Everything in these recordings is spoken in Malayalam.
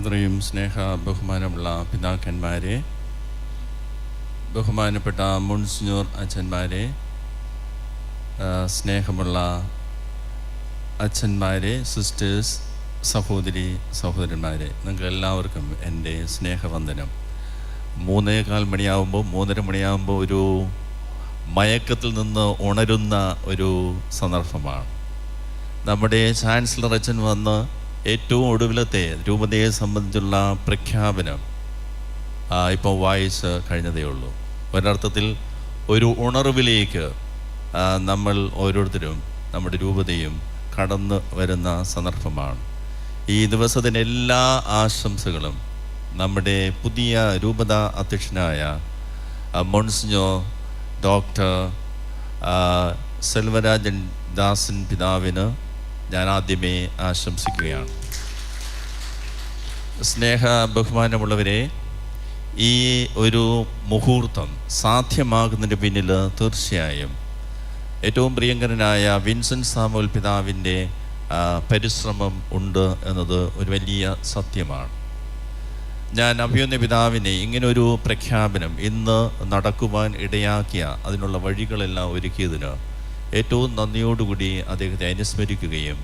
ഇത്രയും സ്നേഹ ബഹുമാനമുള്ള പിതാക്കന്മാരെ ബഹുമാനപ്പെട്ട മുൻസിഞ്ഞൂർ അച്ഛന്മാരെ സ്നേഹമുള്ള അച്ഛന്മാരെ സിസ്റ്റേഴ്സ് സഹോദരി സഹോദരന്മാരെ നിങ്ങൾക്ക് എല്ലാവർക്കും എന്റെ സ്നേഹവന്ദനം. മൂന്നേകാൽ മണിയാവുമ്പോൾ മൂന്നര മണിയാവുമ്പോൾ ഒരു മയക്കത്തിൽ നിന്ന് ഉണരുന്ന ഒരു സന്ദർഭമാണ്. നമ്മുടെ ചാൻസലർ അച്ഛൻ വന്ന് ഏറ്റവും ഒടുവിലത്തെ രൂപതയെ സംബന്ധിച്ചുള്ള പ്രഖ്യാപനം ഇപ്പോൾ വായിച്ച് കഴിഞ്ഞതേ ഉള്ളൂ. ഒരർത്ഥത്തിൽ ഒരു ഉണർവിലേക്ക് നമ്മൾ ഓരോരുത്തരും നമ്മുടെ രൂപതയും കടന്നു വരുന്ന സന്ദർഭമാണ്. ഈ ദിവസത്തിന് എല്ലാ ആശംസകളും നമ്മുടെ പുതിയ രൂപത അധ്യക്ഷനായ മൊൺസിഞ്ഞോ ഡോക്ടർ സെൽവരാജൻ ദാസൻ പിതാവിന് ഞാൻ ആദ്യമേ ആശംസിക്കുകയാണ്. സ്നേഹ ബഹുമാനമുള്ളവരെ ഈ ഒരു മുഹൂർത്തം സാധ്യമാകുന്നതിന് പിന്നിൽ തീർച്ചയായും ഏറ്റവും പ്രിയങ്കരനായ വിൻസെന്റ് സാമുൽ പിതാവിന്റെ പരിശ്രമം ഉണ്ട് എന്നത് ഒരു വലിയ സത്യമാണ്. ഞാൻ അഭ്യുന്ന പിതാവിനെ ഇങ്ങനൊരു പ്രഖ്യാപനം ഇന്ന് നടക്കുവാൻ ഇടയാക്കിയ അതിനുള്ള വഴികളെല്ലാം ഒരുക്കിയതിന് ഏറ്റവും നന്ദിയോടുകൂടി അദ്ദേഹത്തെ അനുസ്മരിക്കുകയും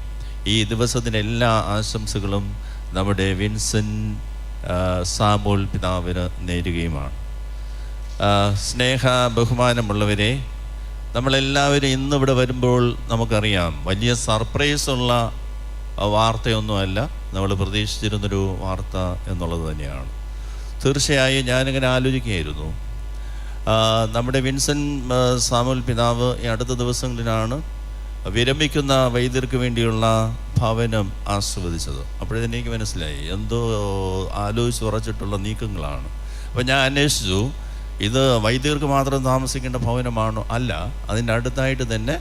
ഈ ദിവസത്തിന്റെ എല്ലാ ആശംസകളും നമ്മുടെ വിൻസെന്റ് സാമോൽ പിതാവിന് നേരുകയുമാണ്. സ്നേഹ ബഹുമാനമുള്ളവരെ നമ്മളെല്ലാവരും ഇന്നിവിടെ വരുമ്പോൾ നമുക്കറിയാം വലിയ സർപ്രൈസുള്ള വാർത്തയൊന്നുമല്ല നമ്മൾ പ്രതീക്ഷിച്ചിരുന്നൊരു വാർത്ത എന്നുള്ളത് തന്നെയാണ്. തീർച്ചയായും ഞാനിങ്ങനെ ആലോചിക്കുകയായിരുന്നു. നമ്മുടെ വിൻസൻ സാമുൽ പിതാവ് ഈ അടുത്ത ദിവസങ്ങളിലാണ് വിരമിക്കുന്ന വൈദ്യർക്ക് വേണ്ടിയുള്ള ഭവനം ആസ്വദിച്ചത്. അപ്പോഴത്തേന് എനിക്ക് മനസ്സിലായി. എന്തോ ആലോചിച്ച് ഉറച്ചിട്ടുള്ള നീക്കങ്ങളാണ്. അപ്പോൾ ഞാൻ അന്വേഷിച്ചു. ഇത് വൈദികർക്ക് മാത്രം താമസിക്കേണ്ട ഭവനമാണോ? അല്ല. അതിന്റെ അടുത്തായിട്ട് തന്നെ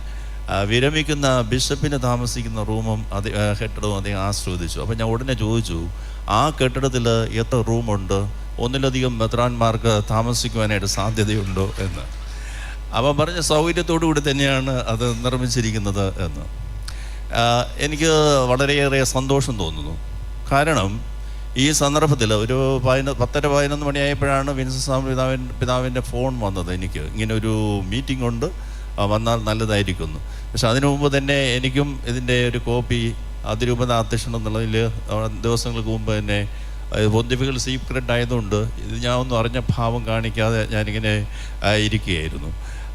വിരമിക്കുന്ന ബിഷപ്പിന് താമസിക്കുന്ന റൂമും അത് കെട്ടിടവും അദ്ദേഹം ആസ്വദിച്ചു. അപ്പോൾ ഞാൻ ഉടനെ ചോദിച്ചു ആ കെട്ടിടത്തിൽ എത്ര റൂമുണ്ട്? ഒന്നിലധികം മെത്രാന്മാർക്ക് താമസിക്കുവാനായിട്ട് സാധ്യതയുണ്ടോ എന്ന്. അവൻ പറഞ്ഞ സൗകര്യത്തോടു കൂടി തന്നെയാണ് അത് നിർമ്മിച്ചിരിക്കുന്നത് എന്ന്. എനിക്ക് വളരെയേറെ സന്തോഷം തോന്നുന്നു. കാരണം ഈ സന്ദർഭത്തിൽ ഒരു പതിന പത്തര പതിനൊന്ന് മണിയായപ്പോഴാണ് വിൻസ് സാം പിതാവിൻ പിതാവിന്റെ ഫോൺ വന്നത് എനിക്ക്. ഇങ്ങനെ ഒരു മീറ്റിംഗ് ഉണ്ട് വന്നാൽ നല്ലതായിരിക്കുന്നു. പക്ഷെ അതിനു മുമ്പ് തന്നെ എനിക്കും ഇതിന്റെ ഒരു കോപ്പി അതിരൂപത അധ്യക്ഷൻ എന്നുള്ളതിൽ ദിവസങ്ങൾക്ക് മുമ്പ് തന്നെ പൊന്തിഫിക്കൽ സീക്രട്ട് ആയതുകൊണ്ട് ഇത് ഞാൻ ഒന്നും അറിഞ്ഞ ഭാവം കാണിക്കാതെ ഞാനിങ്ങനെ ഇരിക്കുകയായിരുന്നു.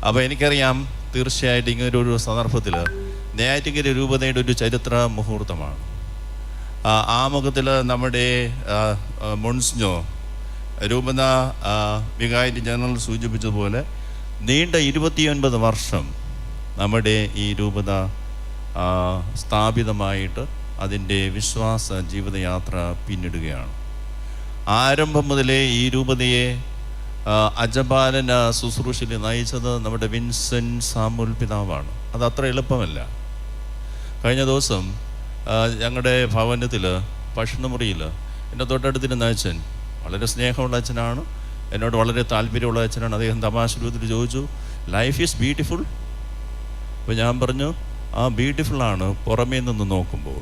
അപ്പോൾ എനിക്കറിയാം തീർച്ചയായിട്ടും ഇങ്ങനെ ഒരു സന്ദർഭത്തിൽ നെയ്യാറ്റിങ്കര രൂപതയുടെ ഒരു ചരിത്ര മുഹൂർത്തമാണ്. ആമുഖത്തിൽ നമ്മുടെ മൊൺസ്ഞ്ഞോ രൂപത വികാരി ജനറൽ സൂചിപ്പിച്ചതുപോലെ നീണ്ട ഇരുപത്തിയൊൻപത് വർഷം നമ്മുടെ ഈ രൂപത സ്ഥാപിതമായിട്ട് അതിന്റെ വിശ്വാസ ജീവിതയാത്ര പിന്നിടുകയാണ്. ആരംഭം മുതലേ ഈ രൂപതയെ ആ, അജപാലന ശുശ്രൂഷയിൽ നയിച്ചത് നമ്മുടെ വിൻസെന്റ് സാമുൽ പിതാവാണ്. അത് അത്ര എളുപ്പമല്ല. കഴിഞ്ഞ ദിവസം ഞങ്ങളുടെ ഭവനത്തിൽ ഭക്ഷണമുറിയിൽ എന്റെ തൊട്ടടുത്തിരുന്ന അച്ഛൻ വളരെ സ്നേഹമുള്ള അച്ഛനാണ്. എന്നോട് വളരെ താല്പര്യമുള്ള അച്ഛനാണ്. അദ്ദേഹം തമാശ രൂപത്തിൽ ചോദിച്ചു ലൈഫ് ഈസ് ബ്യൂട്ടിഫുൾ അപ്പോൾ ഞാൻ പറഞ്ഞു ആ ബ്യൂട്ടിഫുള്ളാണ് പുറമേ നിന്ന് നോക്കുമ്പോൾ.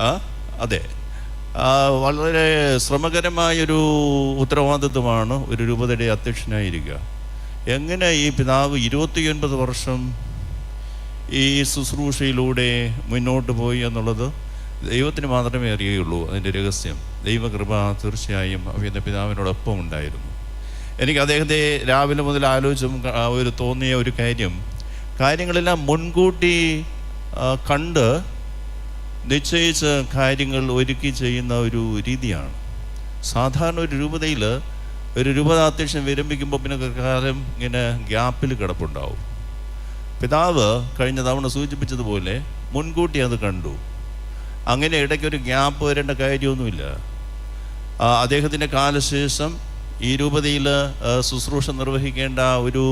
ആ അതെ. വളരെ ശ്രമകരമായൊരു ഉത്തരവാദിത്വമാണ് ഒരു രൂപതയുടെ അധ്യക്ഷനായിരിക്കുക. എങ്ങനെ ഈ പിതാവ് ഇരുപത്തിയൊൻപത് വർഷം ഈ ശുശ്രൂഷയിലൂടെ മുന്നോട്ട് പോയി എന്നുള്ളത് ദൈവത്തിന് മാത്രമേ അറിയുകയുള്ളൂ. അതിന്റെ രഹസ്യം ദൈവകൃപ തീർച്ചയായും അഭിയന്റെ പിതാവിനോടൊപ്പം ഉണ്ടായിരുന്നു. എനിക്ക് അദ്ദേഹത്തെ രാവിലെ മുതൽ ആലോചിച്ചും ഒരു തോന്നിയ ഒരു കാര്യം. കാര്യങ്ങളെല്ലാം മുൻകൂട്ടി കണ്ട് നിശ്ചയിച്ച് കാര്യങ്ങൾ ഒരുക്കി ചെയ്യുന്ന ഒരു രീതിയാണ്. സാധാരണ ഒരു രൂപതയിൽ ഒരു രൂപതാധ്യക്ഷൻ വിരമിക്കുമ്പോൾ പിന്നെ കാലം ഇങ്ങനെ ഗ്യാപ്പിൽ കിടപ്പുണ്ടാവും. പിതാവ് കഴിഞ്ഞ തവണ സൂചിപ്പിച്ചതുപോലെ മുൻകൂട്ടി അത് കണ്ടു. അങ്ങനെ ഇടയ്ക്കൊരു ഗ്യാപ്പ് വരേണ്ട കാര്യമൊന്നുമില്ല. അദ്ദേഹത്തിന്റെ കാലശേഷം ഈ രൂപതയിൽ ശുശ്രൂഷ നിർവഹിക്കേണ്ട ഒരു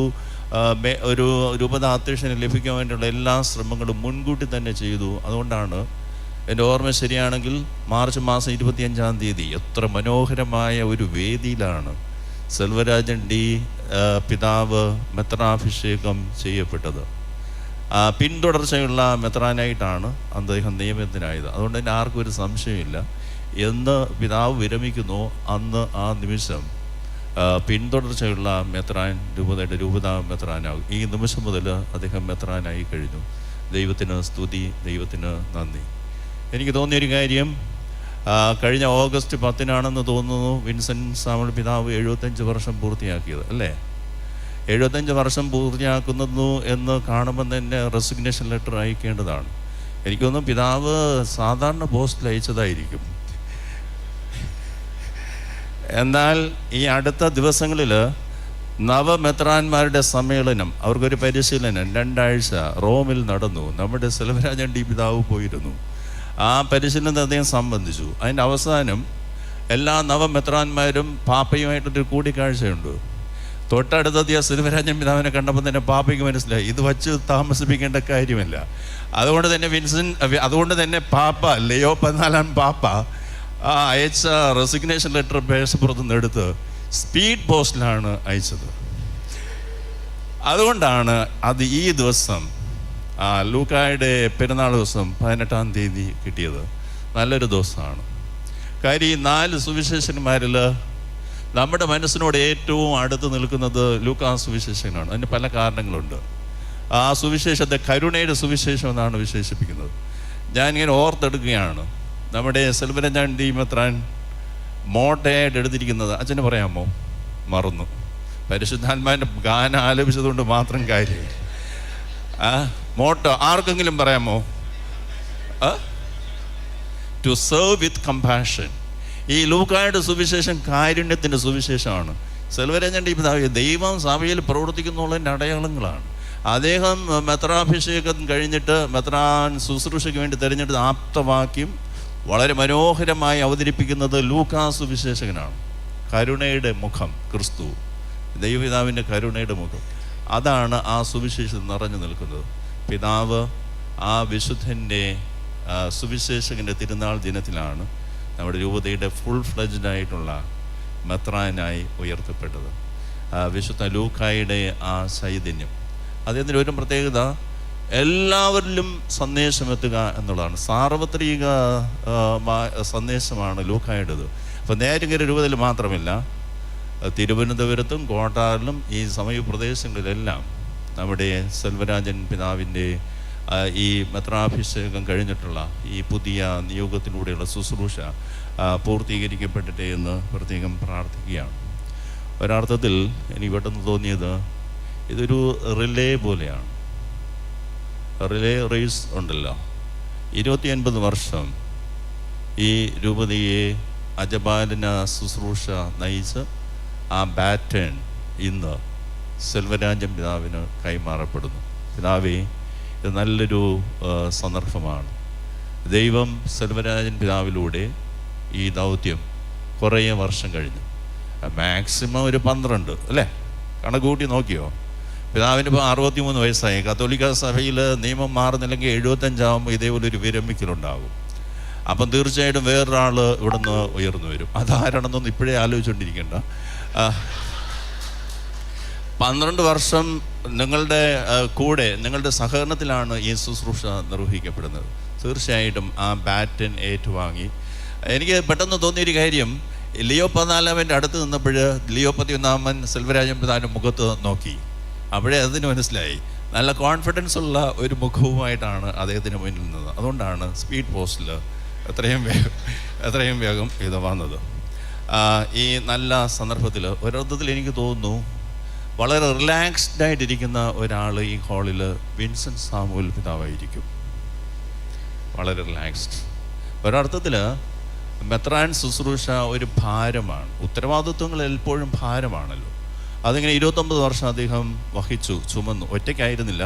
ഒരു രൂപതാധ്യക്ഷന് ലഭിക്കാൻ വേണ്ടിയുള്ള എല്ലാ ശ്രമങ്ങളും മുൻകൂട്ടി തന്നെ ചെയ്തു. അതുകൊണ്ടാണ് എന്റെ ഓർമ്മ ശരിയാണെങ്കിൽ മാർച്ച് മാസം ഇരുപത്തിയഞ്ചാം തീയതി എത്ര മനോഹരമായ ഒരു വേദിയിലാണ് സെൽവരാജൻ ഡി പിതാവ് മെത്രാഭിഷേകം ചെയ്യപ്പെട്ടത്. പിന്തുടർച്ചയുള്ള മെത്രാനായിട്ടാണ് അദ്ദേഹം നിയമത്തിനായത് അതുകൊണ്ട് തന്നെ ആർക്കും ഒരു സംശയമില്ല. എന്ന് പിതാവ് വിരമിക്കുന്നു അന്ന് ആ നിമിഷം പിന്തുടർച്ചയുള്ള മെത്രാൻ രൂപതയുടെ രൂപത മെത്രാനാകും ഈ നിമിഷം മുതൽ അദ്ദേഹം മെത്രാനായി കഴിഞ്ഞു. ദൈവത്തിന് സ്തുതി ദൈവത്തിന് നന്ദി. എനിക്ക് തോന്നിയൊരു കാര്യം കഴിഞ്ഞ ഓഗസ്റ്റ് പത്തിനാണെന്ന് തോന്നുന്നു വിൻസെന്റ് സാമുൽ പിതാവ് എഴുപത്തഞ്ച് വർഷം പൂർത്തിയാക്കിയത് അല്ലേ? എഴുപത്തഞ്ച് വർഷം പൂർത്തിയാക്കുന്നു എന്ന് കാണുമ്പോൾ തന്നെ റെസിഗ്നേഷൻ ലെറ്റർ അയക്കേണ്ടതാണ്. എനിക്കൊന്നും പിതാവ് സാധാരണ പോസ്റ്റിൽ അയച്ചതായിരിക്കും. എന്നാൽ ഈ അടുത്ത ദിവസങ്ങളിൽ നവമെത്രാന്മാരുടെ സമ്മേളനം അവർക്കൊരു പരിശീലനം രണ്ടാഴ്ച റോമിൽ നടന്നു. നമ്മുടെ സെൽവരാജൻ ഡി പിതാവ് പോയിരുന്നു. ആ പരിശീലനത്തെ അദ്ദേഹം സംബന്ധിച്ചു. അതിന്റെ അവസാനം എല്ലാ നവമെത്രാന്മാരും പാപ്പയുമായിട്ടൊരു കൂടിക്കാഴ്ചയുണ്ട്. തൊട്ടടുത്ത ദിവസം സിൽവരാജൻ പിതാവിനെ കണ്ടപ്പോൾ തന്നെ പാപ്പയ്ക്ക് മനസ്സിലായി. ഇത് വച്ച് താമസിപ്പിക്കേണ്ട കാര്യമല്ല. അതുകൊണ്ട് തന്നെ വിൻസൻ അതുകൊണ്ട് തന്നെ പാപ്പ ലിയോ പതിനാലാം പാപ്പ ആ അയച്ച റെസിഗ്നേഷൻ ലെറ്റർ പേഴ്സപ്പുറത്ത് നിന്ന് എടുത്ത് സ്പീഡ് പോസ്റ്റിലാണ് അയച്ചത്. അതുകൊണ്ടാണ് അത് ഈ ദിവസം ലൂക്കായുടെ പെരുന്നാൾ ദിവസം പതിനെട്ടാം തീയതി കിട്ടിയത് നല്ലൊരു ദിവസമാണ്. കാര്യം ഈ നാല് സുവിശേഷന്മാരിൽ നമ്മുടെ മനസ്സിനോട് ഏറ്റവും അടുത്ത് നിൽക്കുന്നത് ലൂക്കാ സുവിശേഷനാണ് അതിന് പല കാരണങ്ങളുണ്ട്. ആ സുവിശേഷത്തെ കരുണയുടെ സുവിശേഷം എന്നാണ് വിശേഷിപ്പിക്കുന്നത്. ഞാനിങ്ങനെ ഓർത്തെടുക്കുകയാണ്. നമ്മുടെ സെൽവരഞ്ചാൻ ദീപത്രാൻ മോട്ടയായിട്ട് എടുത്തിരിക്കുന്നത് അച്ഛന് പറയാമോ? മറന്നു. പരിശുദ്ധാത്മാവിന്റെ ഗാനം ആലപിച്ചതുകൊണ്ട് മാത്രം കാര്യം ആ മോട്ടോ ആർക്കെങ്കിലും പറയാമോ? ടു സെർവ് വിത്ത് കമ്പാഷൻ ഈ ലൂക്കായുടെ സുവിശേഷം കാരുണ്യത്തിന്റെ സുവിശേഷമാണ്. സെൽവരഞ്ജന്റെ പിതാവ് ദൈവം സഭയിൽ പ്രവർത്തിക്കുന്നുള്ളതിന്റെ അടയാളങ്ങളാണ്. അദ്ദേഹം മെത്രാഭിഷേകം കഴിഞ്ഞിട്ട് മെത്രാൻ ശുശ്രൂഷയ്ക്ക് വേണ്ടി തിരഞ്ഞെടുത്ത ആപ്തവാക്യം വളരെ മനോഹരമായി അവതരിപ്പിക്കുന്നത് ലൂക്കാ സുവിശേഷകനാണ്. കരുണയുടെ മുഖം ക്രിസ്തു. ദൈവപിതാവിന്റെ കരുണയുടെ മുഖം. അതാണ് ആ സുവിശേഷം നിറഞ്ഞു നിൽക്കുന്നത്. പിതാവ് ആ വിശുദ്ധന്റെ സുവിശേഷകന്റെ തിരുനാൾ ദിനത്തിലാണ് നമ്മുടെ രൂപതയുടെ ഫുൾ ഫ്ലജ്ഡ് ആയിട്ടുള്ള മെത്രാനായി ഉയർത്തപ്പെട്ടത്. വിശുദ്ധ ലൂക്കായുടെ ആ ചൈതന്യം അദ്ദേഹത്തിന്റെ ഒരു പ്രത്യേകത എല്ലാവരിലും സന്ദേശമെത്തുക എന്നുള്ളതാണ്. സാർവത്രിക സന്ദേശമാണ് ലൂക്കായുടേത്. അപ്പോൾ നേരുകര രൂപതയിൽ മാത്രമല്ല തിരുവനന്തപുരത്തും കോട്ടാറിലും ഈ സമീപപ്രദേശങ്ങളിലെല്ലാം നമ്മുടെ സെൽവരാജൻ പിതാവിന്റെ ഈ മെത്രാഭിഷേകം കഴിഞ്ഞിട്ടുള്ള ഈ പുതിയ നിയോഗത്തിലൂടെയുള്ള ശുശ്രൂഷ പൂർത്തീകരിക്കപ്പെട്ടിട്ടേ എന്ന് പ്രത്യേകം പ്രാർത്ഥിക്കുകയാണ്. ഒരർത്ഥത്തിൽ എനിക്ക് പെട്ടെന്ന് തോന്നിയത് ഇതൊരു റിലേ പോലെയാണ്. റിലേ റേസ് ഉണ്ടല്ലോ. ഇരുപത്തി അൻപത് വർഷം ഈ രൂപതയെ അജപാലന ശുശ്രൂഷ നയിച്ച് ആ ബാറ്റേൺ ഇന്ന് സെൽവരാജൻ പിതാവിന് കൈമാറപ്പെടുന്നു. പിതാവേ ഇത് നല്ലൊരു സന്ദർഭമാണ്. ദൈവം സെൽവരാജൻ പിതാവിലൂടെ ഈ ദൗത്യം കുറേ വർഷം കഴിഞ്ഞു. മാക്സിമം ഒരു പന്ത്രണ്ട് അല്ലേ? കണക്കൂട്ടി നോക്കിയോ? പിതാവിന് ഇപ്പോൾ അറുപത്തിമൂന്ന് വയസ്സായി. കത്തോലിക്ക സഭയിൽ നിയമം മാറുന്നില്ലെങ്കിൽ എഴുപത്തഞ്ചാകുമ്പോൾ ഇതേപോലെ ഒരു വിരമിക്കലുണ്ടാകും. അപ്പം തീർച്ചയായിട്ടും വേറൊരാൾ ഇവിടുന്ന് ഉയർന്നു വരും. അതാരാണെന്നൊന്നും ഇപ്പോഴേ ആലോചിച്ചുകൊണ്ടിരിക്കേണ്ട പന്ത്രണ്ട് വർഷം നിങ്ങളുടെ കൂടെ നിങ്ങളുടെ സഹകരണത്തിലാണ് ഈ ശുശ്രൂഷ നിർവഹിക്കപ്പെടുന്നത്. തീർച്ചയായിട്ടും ആ ബാറ്റൻ ഏറ്റുവാങ്ങി. എനിക്ക് പെട്ടെന്ന് തോന്നിയൊരു കാര്യം ലിയോ പതിനാലാമന്റെ അടുത്ത് നിന്നപ്പോൾ ലിയോ പതിയൊന്നാമൻ സെൽവരാജൻ പിതാവിന്റെ മുഖത്ത് നോക്കി. അപ്പോഴേ അതിന് മനസ്സിലായി. നല്ല കോൺഫിഡൻസ് ഉള്ള ഒരു മുഖവുമായിട്ടാണ് അദ്ദേഹത്തിന് മുന്നിൽ നിന്നത്. അതുകൊണ്ടാണ് സ്പീഡ് പോസ്റ്റിൽ എത്രയും വേഗം എത്രയും വേഗം ഇത് വന്നത്. ഈ നല്ല സന്ദർഭത്തിൽ ഒരർത്ഥത്തിൽ എനിക്ക് തോന്നുന്നു വളരെ റിലാക്സ്ഡ് ആയിട്ടിരിക്കുന്ന ഒരാൾ ഈ ഹാളിൽ വിൻസെന്റ് സാമുവൽ പിതാവായിരിക്കും. വളരെ റിലാക്സ്ഡ് ഒരർത്ഥത്തിൽ മെത്രാൻ ശുശ്രൂഷ ഒരു ഭാരമാണ്. ഉത്തരവാദിത്വങ്ങൾ എപ്പോഴും ഭാരമാണല്ലോ. അതിങ്ങനെ ഇരുപത്തൊമ്പത് വർഷം അദ്ദേഹം വഹിച്ചു ചുമന്നു. ഒറ്റയ്ക്കായിരുന്നില്ല.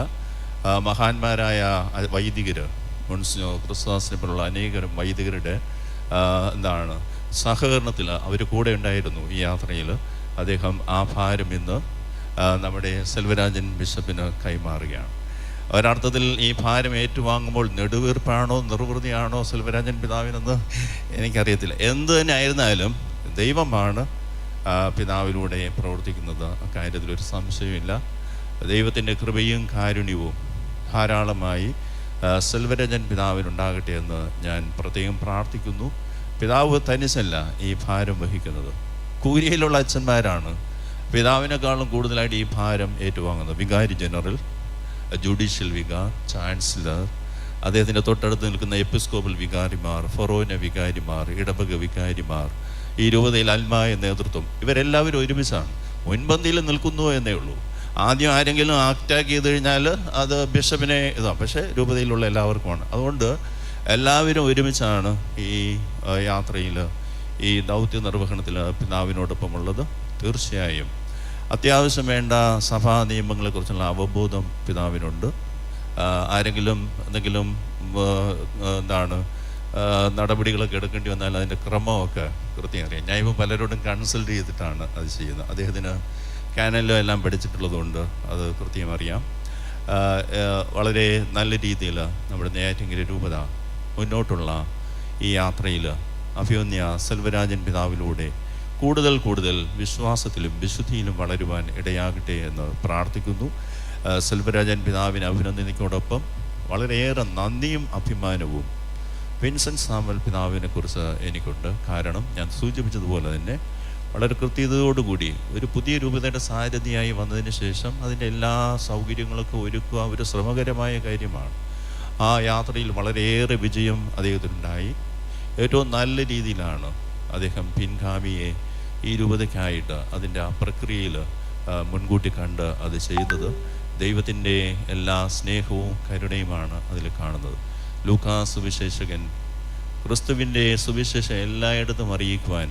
മഹാന്മാരായ വൈദികർ മുൻസിനോ ക്രിസ്തുദാസിനെ പോലുള്ള അനേകരും വൈദികരുടെ എന്താണ് സഹകരണത്തിൽ അവർ കൂടെ ഉണ്ടായിരുന്നു ഈ യാത്രയിൽ. അദ്ദേഹം ആ ഭാരം ഇന്ന് നമ്മുടെ സെൽവരാജൻ ബിഷപ്പിന് കൈമാറുകയാണ്. ഒരർത്ഥത്തിൽ ഈ ഭാരം ഏറ്റുവാങ്ങുമ്പോൾ നെടുവീർപ്പാണോ നിർവൃതിയാണോ സെൽവരാജൻ പിതാവിനെന്ന് എനിക്കറിയത്തില്ല. എന്ത് തന്നെ ആയിരുന്നാലും ദൈവമാണ് പിതാവിലൂടെ പ്രവർത്തിക്കുന്നത്. അക്കാര്യത്തിൽ ഒരു സംശയമില്ല ദൈവത്തിന്റെ കൃപയും കാരുണ്യവും ധാരാളമായി സെൽവരജൻ പിതാവിനുണ്ടാകട്ടെ എന്ന് ഞാൻ പ്രത്യേകം പ്രാർത്ഥിക്കുന്നു. പിതാവ് തനിച്ചല്ല ഈ ഭാരം വഹിക്കുന്നത്. കൂരിയിലുള്ള അച്ഛന്മാരാണ് പിതാവിനേക്കാളും കൂടുതലായിട്ട് ഈ ഭാരം ഏറ്റുവാങ്ങുന്നത്. വികാരി ജനറൽ ജുഡീഷ്യൽ വികാർ ചാൻസലർ അദ്ദേഹത്തിന്റെ തൊട്ടടുത്ത് നിൽക്കുന്ന എപ്പിസ്കോപ്പൽ വികാരിമാർ ഫൊറോന വികാരിമാർ ഇടവക വികാരിമാർ ഈ രൂപതയിൽ അൽമായ നേതൃത്വം ഇവരെല്ലാവരും ഒരുമിച്ചാണ്. മുൻപന്തിയിൽ നിൽക്കുന്നു എന്നേ ഉള്ളൂ. ആദ്യം ആരെങ്കിലും ആക്റ്റാക്ക് ചെയ്ത് കഴിഞ്ഞാൽ അത് ബിഷപ്പിനെ ഇതാണ് പക്ഷേ രൂപതയിലുള്ള എല്ലാവർക്കുമാണ്. അതുകൊണ്ട് എല്ലാവരും ഒരുമിച്ചാണ് ഈ യാത്രയിൽ ഈ ദൗത്യ നിർവഹണത്തിൽ പിതാവിനോടൊപ്പമുള്ളത്. തീർച്ചയായും. അത്യാവശ്യം വേണ്ട സഭാ നിയമങ്ങളെക്കുറിച്ചുള്ള അവബോധം പിതാവിനുണ്ട്. ആരെങ്കിലും എന്തെങ്കിലും എന്താണ് നടപടികളൊക്കെ എടുക്കേണ്ടി വന്നാൽ അതിന്റെ ക്രമമൊക്കെ കൃത്യം അറിയാം. ഞാൻ ഇപ്പോൾ പലരോടും കൺസൾട്ട് ചെയ്തിട്ടാണ് അത് ചെയ്യുന്നത്. അദ്ദേഹത്തിന് കാനലിലോ എല്ലാം പഠിച്ചിട്ടുള്ളതുകൊണ്ട് അത് കൃത്യം അറിയാം. വളരെ നല്ല രീതിയിൽ നമ്മുടെ നെയ്യാറ്റിങ്കര രൂപത മുന്നോട്ടുള്ള ഈ യാത്രയിൽ അഭിമന്യ സെൽവരാജൻ പിതാവിലൂടെ കൂടുതൽ കൂടുതൽ വിശ്വാസത്തിലും വിശുദ്ധിയിലും വളരുവാൻ ഇടയാകട്ടെ എന്ന് പ്രാർത്ഥിക്കുന്നു. സെൽവരാജൻ പിതാവിനെ അഭിനന്ദനത്തോടൊപ്പം വളരെയേറെ നന്ദിയും അഭിമാനവും വിൻസെന്റ് സാമൽ പിതാവിനെ കുറിച്ച് എനിക്കുണ്ട്. കാരണം ഞാൻ സൂചിപ്പിച്ചതുപോലെ തന്നെ വളരെ കൃത്യതയോടുകൂടി ഒരു പുതിയ രൂപതയുടെ സാരഥിയായി വന്നതിന് ശേഷം അതിന്റെ എല്ലാ സൗകര്യങ്ങളൊക്കെ ഒരുക്കുക ഒരു ശ്രമകരമായ കാര്യമാണ്. ആ യാത്രയിൽ വളരെയേറെ വിജയം അദ്ദേഹത്തിനുണ്ടായി. ഏറ്റവും നല്ല രീതിയിലാണ് അദ്ദേഹം പിൻഗാമിയെ ഈ രൂപതയ്ക്കായിട്ട് അതിന്റെ ആ പ്രക്രിയയിൽ മുൻകൂട്ടി കണ്ട് അത് ചെയ്തത്. ദൈവത്തിന്റെ എല്ലാ സ്നേഹവും കരുണയുമാണ് അതിൽ കാണുന്നത്. ലൂക്കാ സുവിശേഷകൻ ക്രിസ്തുവിന്റെ സുവിശേഷം എല്ലായിടത്തും അറിയിക്കുവാൻ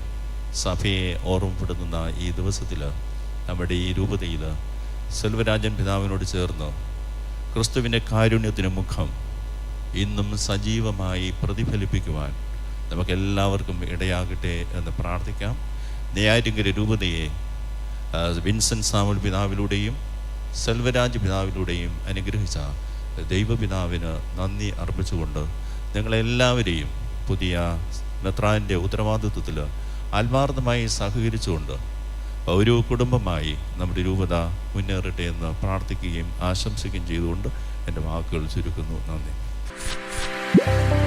സഭയെ ഓർമ്മപ്പെടുത്തുന്ന ഈ ദിവസത്തിൽ നമ്മുടെ ഈ രൂപതയിൽ സെൽവരാജൻ പിതാവിനോട് ചേർന്ന് ക്രിസ്തുവിന്റെ കാരുണ്യത്തിന് മുഖം ഇന്നും സജീവമായി പ്രതിഫലിപ്പിക്കുവാൻ നമുക്കെല്ലാവർക്കും ഇടയാകട്ടെ എന്ന് പ്രാർത്ഥിക്കാം. നെയ്യാറ്റിങ്കര രൂപതയെ വിൻസെൻ സാമുൽ പിതാവിലൂടെയും സെൽവരാജ് പിതാവിലൂടെയും അനുഗ്രഹിച്ച ദൈവപിതാവിന് നന്ദി അർപ്പിച്ചുകൊണ്ട് നിങ്ങളെല്ലാവരെയും പുതിയ മെത്രാന്റെ ഉത്തരവാദിത്വത്തിൽ ആത്മാർത്ഥമായി സഹകരിച്ചുകൊണ്ട് ഒരു കുടുംബമായി നമ്മുടെ രൂപത മുന്നേറട്ടെ എന്ന് പ്രാർത്ഥിക്കുകയും ആശംസിക്കുകയും ചെയ്തുകൊണ്ട് എന്റെ വാക്കുകൾ ചുരുക്കുന്നു. നന്ദി. Thank you.